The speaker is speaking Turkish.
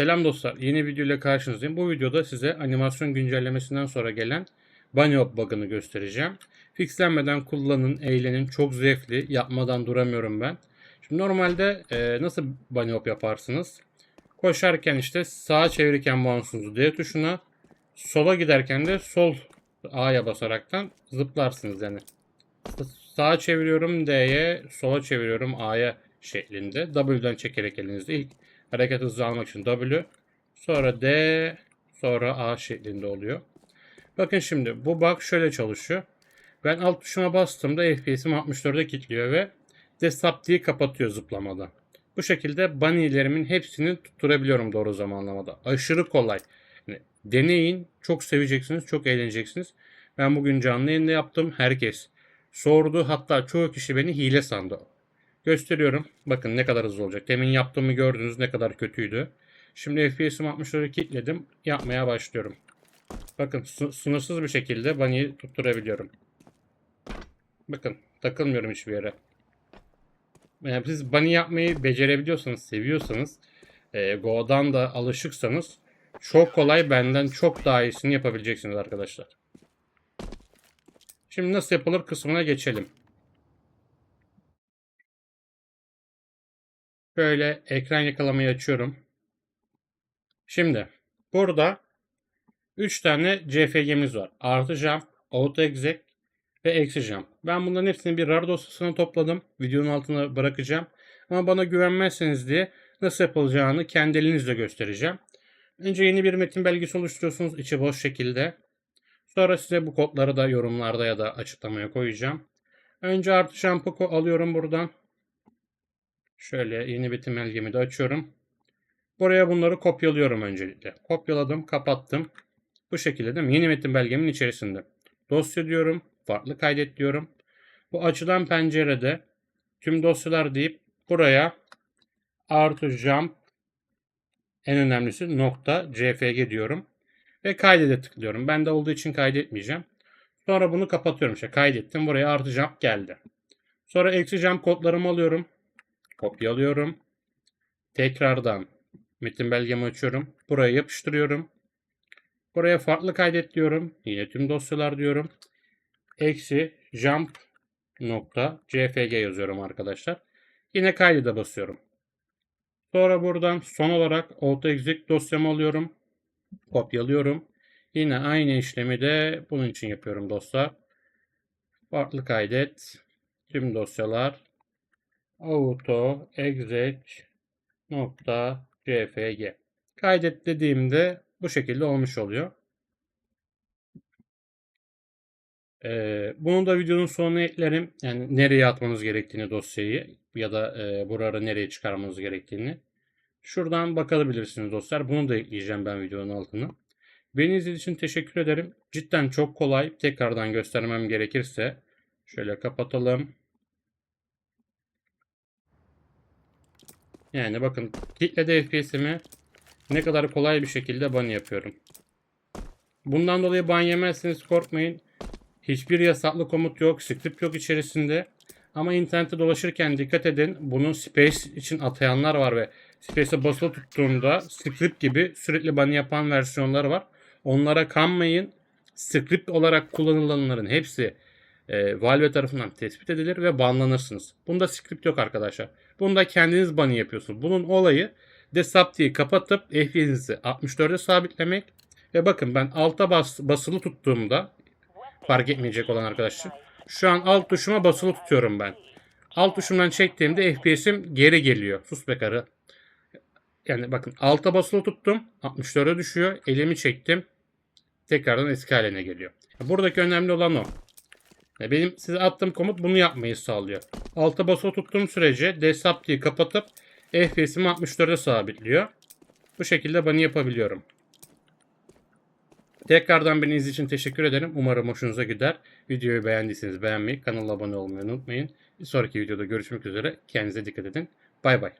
Selam dostlar, yeni video ile karşınızdayım. Bu videoda size animasyon güncellemesinden sonra gelen Bunny Hop bug'ını göstereceğim. Fixlenmeden kullanın, eğlenin. Çok zevkli. Yapmadan duramıyorum ben. Şimdi normalde e, nasıl Bunny Hop yaparsınız? Koşarken işte sağa çevirirken mouse'unuzu D tuşuna, sola giderken de sol A'ya basaraktan zıplarsınız yani. Sağa çeviriyorum D'ye, sola çeviriyorum A'ya şeklinde. W'den çekerek elinizde ilk hareket hızı almak için W, sonra D, sonra A şeklinde oluyor. Bakın şimdi bu bug şöyle çalışıyor. Ben alt tuşuna bastığımda FPS'im 64'e kilitliyor ve desktop diye kapatıyor zıplamada. Bu şekilde bunny'lerimin hepsini tutturabiliyorum doğru zamanlamada. Aşırı kolay. Yani deneyin, çok seveceksiniz, çok eğleneceksiniz. Ben bugün canlı yayında yaptım. Herkes sordu. Hatta çoğu kişi beni hile sandı. Gösteriyorum. Bakın ne kadar hızlı olacak. Demin yaptığımı gördünüz ne kadar kötüydü. Şimdi FPS'imi 64'e kilitledim. Yapmaya başlıyorum. Bakın sı- sınırsız bir şekilde bunny'i tutturabiliyorum. Bakın takılmıyorum hiçbir yere. Yani siz bunny yapmayı becerebiliyorsanız, seviyorsanız, e, Go'dan da alışıksanız çok kolay benden çok daha iyisini yapabileceksiniz arkadaşlar. Şimdi nasıl yapılır kısmına geçelim. Böyle ekran yakalamayı açıyorum. Şimdi burada 3 tane CFG'miz var. Artı jump, auto exec ve eksi jump. Ben bunların hepsini bir RAR dosyasına topladım. Videonun altına bırakacağım. Ama bana güvenmezseniz diye nasıl yapılacağını kendi elinizle göstereceğim. Önce yeni bir metin belgesi oluşturuyorsunuz içi boş şekilde. Sonra size bu kodları da yorumlarda ya da açıklamaya koyacağım. Önce artı jump'ı alıyorum buradan. Şöyle yeni bir belgemi de açıyorum. Buraya bunları kopyalıyorum öncelikle. Kopyaladım, kapattım. Bu şekilde mi? Yeni metin belgemin içerisinde. Dosya diyorum, farklı kaydet diyorum. Bu açılan pencerede tüm dosyalar deyip buraya artı jump en önemlisi nokta cfg diyorum. Ve kaydede tıklıyorum. Ben de olduğu için kaydetmeyeceğim. Sonra bunu kapatıyorum. İşte kaydettim. Buraya artı jump geldi. Sonra eksi jump kodlarımı alıyorum. Kopyalıyorum. Tekrardan metin belgemi açıyorum. Buraya yapıştırıyorum. Buraya farklı kaydet diyorum. Yine tüm dosyalar diyorum. Eksi jump nokta cfg yazıyorum arkadaşlar. Yine kaydede basıyorum. Sonra buradan son olarak auto exec dosyamı alıyorum. Kopyalıyorum. Yine aynı işlemi de bunun için yapıyorum dostlar. Farklı kaydet. Tüm dosyalar auto exec nokta. Kaydet dediğimde bu şekilde olmuş oluyor. Ee, bunu da videonun sonuna eklerim. Yani nereye atmanız gerektiğini dosyayı ya da e, buraları nereye çıkarmanız gerektiğini. Şuradan bakabilirsiniz dostlar. Bunu da ekleyeceğim ben videonun altına. Beni izlediğiniz için teşekkür ederim. Cidden çok kolay. Tekrardan göstermem gerekirse şöyle kapatalım. Yani bakın kitlede FPS'imi ne kadar kolay bir şekilde ban yapıyorum. Bundan dolayı ban yemezsiniz korkmayın. Hiçbir yasaklı komut yok, script yok içerisinde. Ama internette dolaşırken dikkat edin. Bunun space için atayanlar var ve space'e basılı tuttuğunda script gibi sürekli ban yapan versiyonlar var. Onlara kanmayın. Script olarak kullanılanların hepsi e, Valve tarafından tespit edilir ve banlanırsınız. Bunda script yok arkadaşlar. Bunda kendiniz banı yapıyorsunuz. Bunun olayı desktop'ı kapatıp FPS'inizi 64'e sabitlemek ve bakın ben alta bas, basılı tuttuğumda fark etmeyecek olan arkadaşlar. Şu an alt tuşuma basılı tutuyorum ben. Alt tuşumdan çektiğimde FPS'im geri geliyor. Sus be karı. Yani bakın alta basılı tuttum. 64'e düşüyor. Elimi çektim. Tekrardan eski haline geliyor. Buradaki önemli olan o. Benim size attığım komut bunu yapmayı sağlıyor. Alta basılı tuttuğum sürece desktop diye kapatıp FPS'imi 64'e sabitliyor. Bu şekilde bunu yapabiliyorum. Tekrardan beni için teşekkür ederim. Umarım hoşunuza gider. Videoyu beğendiyseniz beğenmeyi, kanala abone olmayı unutmayın. Bir sonraki videoda görüşmek üzere. Kendinize dikkat edin. Bay bay.